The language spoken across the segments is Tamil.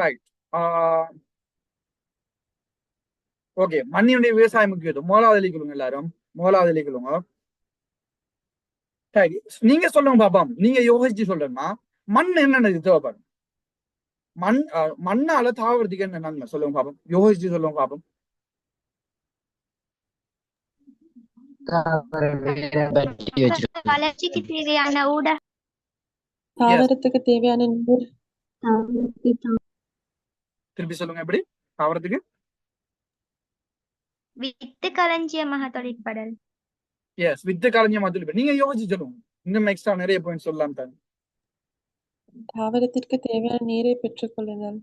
ரைட் ஓகே மண்ணினுடைய விவசாயம் முக்கியத்துவம் முதலாவது எழுதிக்கொள்ளுங்க எல்லாரும். முதலாவது எழுதிக்கொள்ளுங்க நீங்க சொல்லுங்க பாப்போம். நீங்க யோசிச்சு சொல்றேன்னா மண் என்னென்னது தேவைப்படும்? மண் மண்ணால தாவறதுக்கு என்ன நன்மை சொல்லுங்க பாப்போம். யோசிச்சு சொல்லுங்க பாப்போம். வளர்ச்சிக்கு தேவையான ஊட தாவரத்துக்கு தேவையான நீர். திருப்பி சொல்லுங்க எப்படி? தாவறதுக்கு வித்து களஞ்சியமாக தொழிற்படல் எஸ் வித்து கலைஞர் மாதிரி நீங்க யோசிச்சு சொல்லுங்க. இன்னும் எக்ஸ்ட்ரா நிறைய பாயிண்ட் சொல்லலாம் தான். தாவரத்திற்கு தேவையான நீரை பெற்றுக்கொள்ளுதல்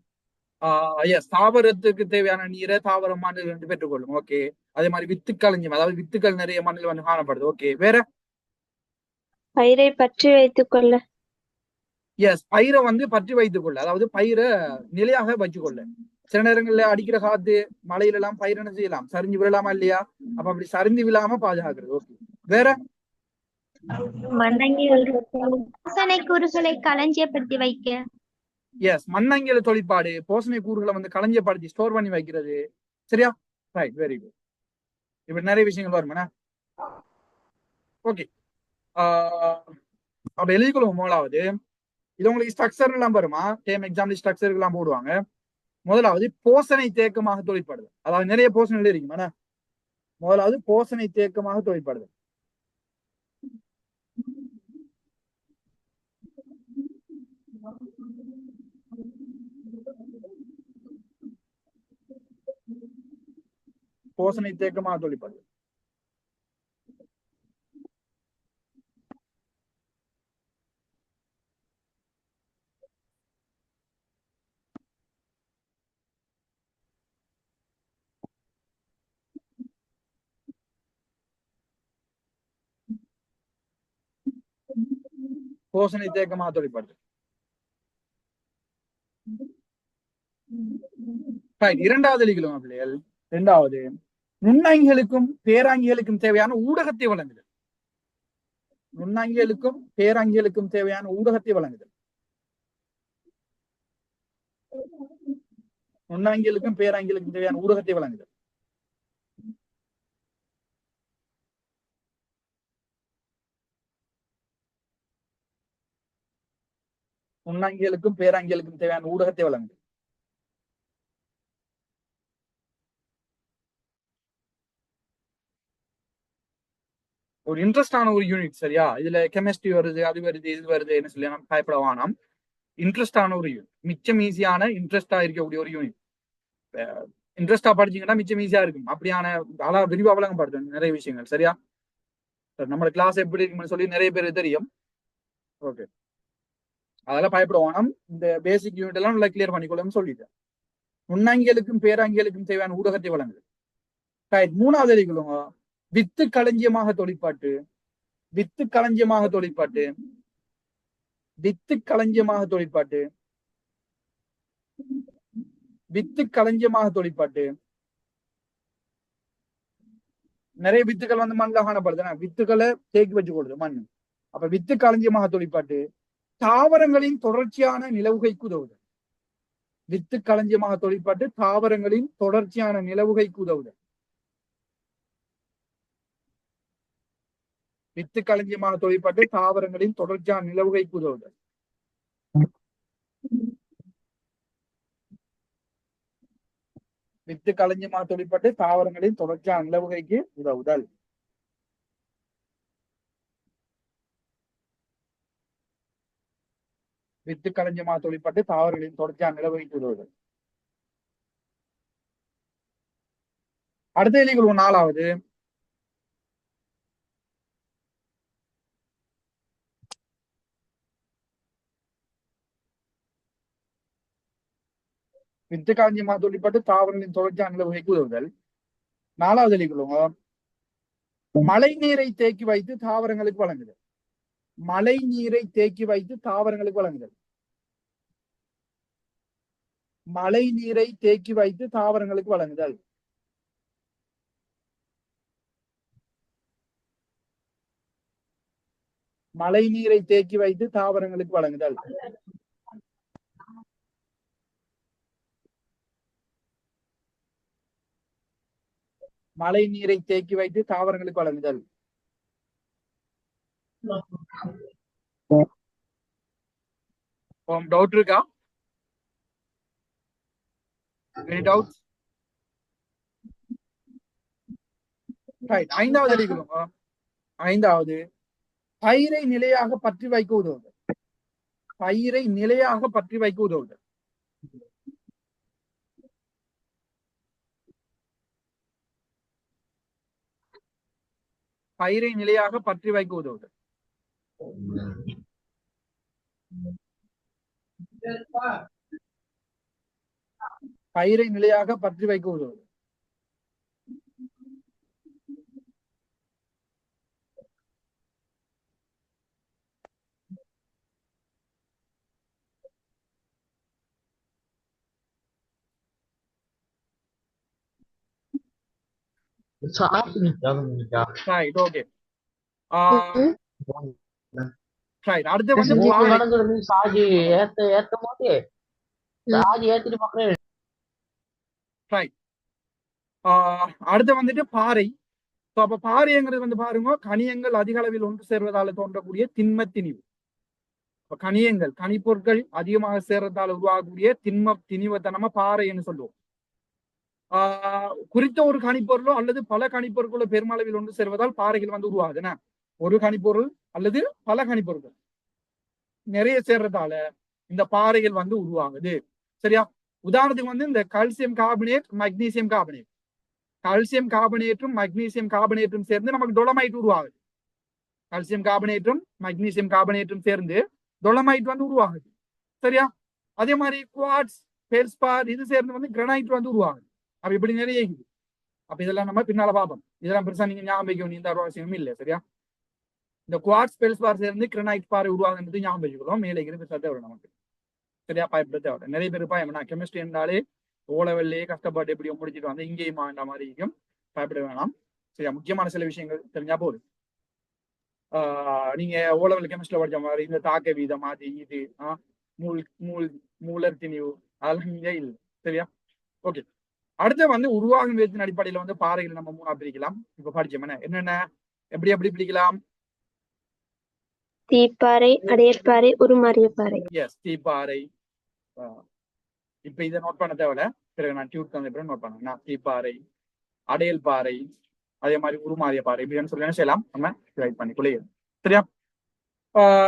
எஸ் தாவரத்துக்கு தேவையான நீரை தாவர மண்ணில் இருந்து பெற்றுக்கொள்ளும் ஓகே அதே மாதிரி வித்து களஞ்சியம் அதாவது வித்துக்கள் நிறைய மண்ணில் வந்து காணப்படுது. ஓகே வேற? பயிரை பற்றி வைத்துக் கொள்ள எஸ் பயிரை வந்து பற்றி வைத்துக் கொள்ள. அதாவது பயிரை நிலையாக வச்சுக்கொள்ள சில நேரங்கள்ல அடிக்கிற காத்து மழையில எல்லாம் பயிர் என்ன செய்யலாம்? சரிஞ்சு விழலாமா இல்லையா? அப்ப அப்படி சரிஞ்சு விழாம பாதுகாக்கிறது. ஓகே வேற? வாசனை கூறுகளை களஞ்சியப்படுத்தி வைக்க. எஸ் மண்ணங்கில தொழிற்பாடு. போசனை கூறுகளை வந்து களஞ்சியப்படுத்தி ஸ்டோர் பண்ணி வைக்கிறது. சரியா? ரைட் வெரி குட் இப்படி நிறைய விஷயங்கள் வருமாண்ணா? ஓகே அப்ப எழுதிக்கொள்ளுவோம் முதலாவது இது உங்களுக்கு ஸ்ட்ரக்சர் எல்லாம் வருமா? டேம் எக்ஸாம்பிள் ஸ்ட்ரக்சர் எல்லாம் போடுவாங்க. முதலாவது போசனை தேக்கமாக தொழிற்படுது அதாவது நிறைய போசனைகள் இருக்குமாண்ணா முதலாவது போசனை தேக்கமாக தொழிற்படுது போசனை தேக்கமாக தொழிற்படுது போசனை தேக்கமாக தொழிற்படுது இரண்டாவது எழுதிக்கலாம் பிள்ளைகள் இரண்டாவது நுண்ணாங்கிகளுக்கும் பேராங்கிகளுக்கும் தேவையான ஊடகத்தை வழங்குதல் நுண்ணாங்கிகளுக்கும் பேராங்கிகளுக்கும் தேவையான ஊடகத்தை வழங்குதல் நுண்ணாங்கிகளுக்கும் பேராங்கிகளுக்கும் தேவையான ஊடகத்தை வழங்குதல் உண்ணாங்கியலுக்கும் பேராங்கியலுக்கும் தேவையான ஊடகத்தை வழங்குது ஒரு இன்ட்ரெஸ்டான ஒரு யூனிட் சரியா? இதுல கெமிஸ்ட்ரி வருது அது வருது இது வருது என்ன சொல்லி நம்ம பயப்பட வேணாம் இன்ட்ரெஸ்டான ஒரு யூனிட் மிச்சம் ஈஸியான இன்ட்ரெஸ்டா இருக்கக்கூடிய ஒரு யூனிட் இன்ட்ரெஸ்டா படிச்சீங்கன்னா மிச்சம் ஈஸியா இருக்கும். அப்படியான அழகா விரிவா வழங்கப்படுது நிறைய விஷயங்கள் சரியா? நம்மளோட நம்ம கிளாஸ் எப்படி இருக்குன்னு சொல்லி நிறைய பேர் தெரியும். ஓகே அதெல்லாம் பயப்பட இந்த பேசிக் யூனிட் எல்லாம் நல்லா கிளியர் பண்ணிக்கொள்ளும் சொல்லிட்டேன். நுண்ணாங்கியலுக்கும் பேராங்கியலுக்கும் தேவையான ஊடகத்தை வழங்குது மூணாவது எழுதிக்கொள்ளுங்க வித்து களஞ்சியமாக தொழிற்பாட்டு. வித்து களஞ்சியமாக தொழிற்பாட்டு. வித்து களஞ்சியமாக தொழிற்பாட்டு. வித்து களஞ்சியமாக தொழிற்பாட்டு. நிறைய வித்துக்கள் வந்து மண்ணில் காணப்படுது. வித்துக்களை தேக்கி வச்சு கொடுது மண். அப்ப வித்து களஞ்சியமாக தொழிற்பாட்டு. தாவரங்களின் தொடர்ச்சியான நிலவுகைக்கு உதவுதல் வித்து களஞ்சியமாக தொழிற்பாட்டு தாவரங்களின் தொடர்ச்சியான நிலவுகைக்கு உதவுதல் வித்து களஞ்சியமாக தொழிற்பட்டு தாவரங்களின் தொடர்ச்சியான நிலவுகைக்கு உதவுதல் வித்து களஞ்சியமாக தொழிற்பட்டு தாவரங்களின் தொடர்ச்சியான நிலவுகைக்கு உதவுதல். வித்து களஞ்சியமாக தொழிற்பட்டு தாவரங்களின் தொடர்ச்சியான நிலவகித்து உதவுதல் அடுத்த எலிகள் நாலாவது. வித்து காஞ்சியமாக தொழிற்பட்டு தாவரங்களின் தொடர்ச்சியான நிலவகிக்கு உதவுதல் நாலாவது எலிகளும் மழை நீரை தேக்கி வைத்து தாவரங்களுக்கு வழங்குதல். மழை நீரை தேக்கி வைத்து தாவரங்களுக்கு வழங்குதல். மழை நீரை தேக்கி வைத்து தாவரங்களுக்கு வழங்குதல். மழை நீரை தேக்கி வைத்து தாவரங்களுக்கு வழங்குதல். மழை நீரை தேக்கி வைத்து தாவரங்களுக்கு வழங்குதல். Um, டவுட் இருக்கா? எனி டவுட் ரைட் ஐந்தாவது அடிக்கணும் ஐந்தாவது. பயிரை நிலையாக பற்றி வைக்க உதவுது பயிரை நிலையாக பற்றி வைக்க உதவுது பயிரை நிலையாக பற்றி வைக்க உதவுது பயிரை நிலையாக பற்றி வைக்க உதவுது ஓகே. ரைட் அடுத்து வந்து பாறை நடந்துருந்து சாஜி ஏத்த ஏத்தும் போது சாஜி ஏத்திட்டு பக்கம் ஆஹ் அடுத்து வந்துட்டு பாறை. ஸோ அப்ப பாறைங்கிறது வந்து பாருங்க கனியங்கள் அதிக அளவில் ஒன்று சேர்வதால தோன்றக்கூடிய திண்ம திணிவு இப்ப கனியங்கள் கனிப்பொருட்கள் அதிகமாக சேர்றதால உருவாகக்கூடிய திண்ம திணிவத்தை நம்ம பாறைன்னு சொல்லுவோம். ஆஹ் குறித்த ஒரு கனிப்பொருளோ அல்லது பல கனிப்பொருட்களோ பெருமளவில் ஒன்று சேர்வதால் பாறைகள் வந்து உருவாகுது என்ன ஒரு கனிப்பொருள் அல்லது பல கனிப்பொருட்கள் நிறைய சேர்றதால இந்த பாறைகள் வந்து உருவாகுது. சரியா? உதாரணத்துக்கு வந்து இந்த calcium carbonate magnesium carbonate calcium கார்பனேட்டும் magnesium கார்பனேட்டும் சேர்ந்து நமக்கு டொலமைட் உருவாகுது. கால்சியம் கார்பனேட்டும் மக்னீசியம் கார்பனேட்டும் சேர்ந்து டொலமைட் வந்து உருவாகுது. சரியா? அதே மாதிரி குவாட்ஸ் பெர்ஸ்பார் இது சேர்ந்து வந்து கிரனைட் வந்து உருவாகுது. அப்ப இப்படி நிறைய இருக்குது. அப்ப இதெல்லாம் நம்ம பின்னால பார்ப்போம். இதெல்லாம் பெருசா நீங்க ஞாபகம் இந்த வேண்டிய எந்த அவசியமும் இல்லை. சரியா? இந்த குவாட்ஸ் ஃபெல்ஸ்பார் சேர்ந்து கிரனைட் பாறை என்பது ஞாபகம் வச்சுக்கிறோம் மேலே இருக்கிற சட்டை வரும் நமக்கு. சரியா? பயப்பட தேவை நிறைய பேர் பயம். நான் கெமிஸ்ட்ரி என்றாலே ஓலவெல்லையே கஷ்டப்பட்டு எப்படி முடிச்சிட்டு வந்து இங்கேயுமா இந்த மாதிரி இருக்கும். பயப்பட வேணாம். சரியா? முக்கியமான சில விஷயங்கள் தெரிஞ்சா போதும். ஆஹ் நீங்க ஓலவெல் கெமிஸ்ட்ரியில் படிச்ச மாதிரி இந்த தாக்க வீதம் அது இது ஆஹ் மூல் மூல் மூலர் திணிவு அதெல்லாம் இங்கே இல்லை. சரியா? ஓகே அடுத்து வந்து உருவாகும் விதத்தின் அடிப்படையில வந்து பாறைகள் நம்ம மூணா பிரிக்கலாம். இப்ப படிச்சோம். என்ன? என்னென்ன? எப்படி எப்படி பிரிக்கலாம்? தீப்பாறை அடையப்பாறை உருமாறிய பாறை எஸ் தீப்பாறை இப்ப இதை நோட் பண்ண தேவையில்ல. பிறகு நான் டியூட் தந்த பிறகு நோட் பண்ணுவேன். நான் தீப்பாறை அடையல் பாறை அதே மாதிரி உருமாறிய பாறை இப்படின்னு சொல்லி என்ன செய்யலாம். நம்ம ரைட் பண்ணிக்குள்ளே சரியா?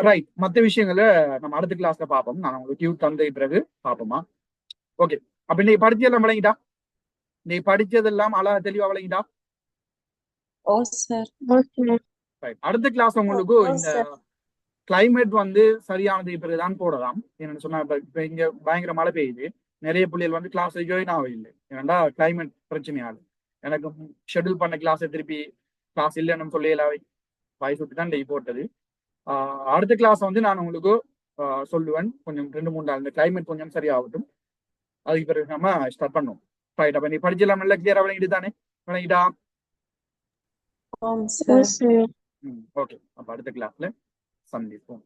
ரைட் மற்ற விஷயங்களை நம்ம அடுத்த கிளாஸ்ல பார்ப்போம். நான் உங்களுக்கு டியூட் தந்த பிறகு பார்ப்போமா? ஓகே அப்ப இன்னைக்கு படிச்சதெல்லாம் விளங்கிட்டா? இன்னைக்கு படிச்சதெல்லாம் அழகா தெளிவா விளங்கிட்டா? ஓ சார் ரைட் அடுத்த கிளாஸ் உங்களுக்கு இந்த sir. கிளைமேட் வந்து சரியானது பிறகுதான் போடலாம். என்னன்னு சொன்னா இப்ப இப்ப இங்க பயங்கர மழை பெய்யுது. நிறைய பிள்ளைகள் வந்து கிளாஸ் ஜாயின் ஆகவில்லை. ஏன்னா கிளைமேட் பிரச்சனையால. எனக்கு ஷெட்யூல் பண்ண கிளாஸ் திருப்பி கிளாஸ் இல்லைன்னு சொல்லலாவை வாய்ஸ் விட்டு தான் டெய் போட்டது. ஆஹ் அடுத்த கிளாஸ் வந்து நான் உங்களுக்கு சொல்லுவேன். கொஞ்சம் ரெண்டு மூணு நாள். இந்த கிளைமேட் கொஞ்சம் சரியாகட்டும். அதுக்கு பிறகு நம்ம ஸ்டார்ட் பண்ணுவோம். ரைட் அப்ப நீ படிச்செல்லாம் நல்லா கிளியரா விளங்கிட்டு தானே? விளங்கிட்டா? ஓகே அப்ப அடுத்த கிளாஸ்ல some people.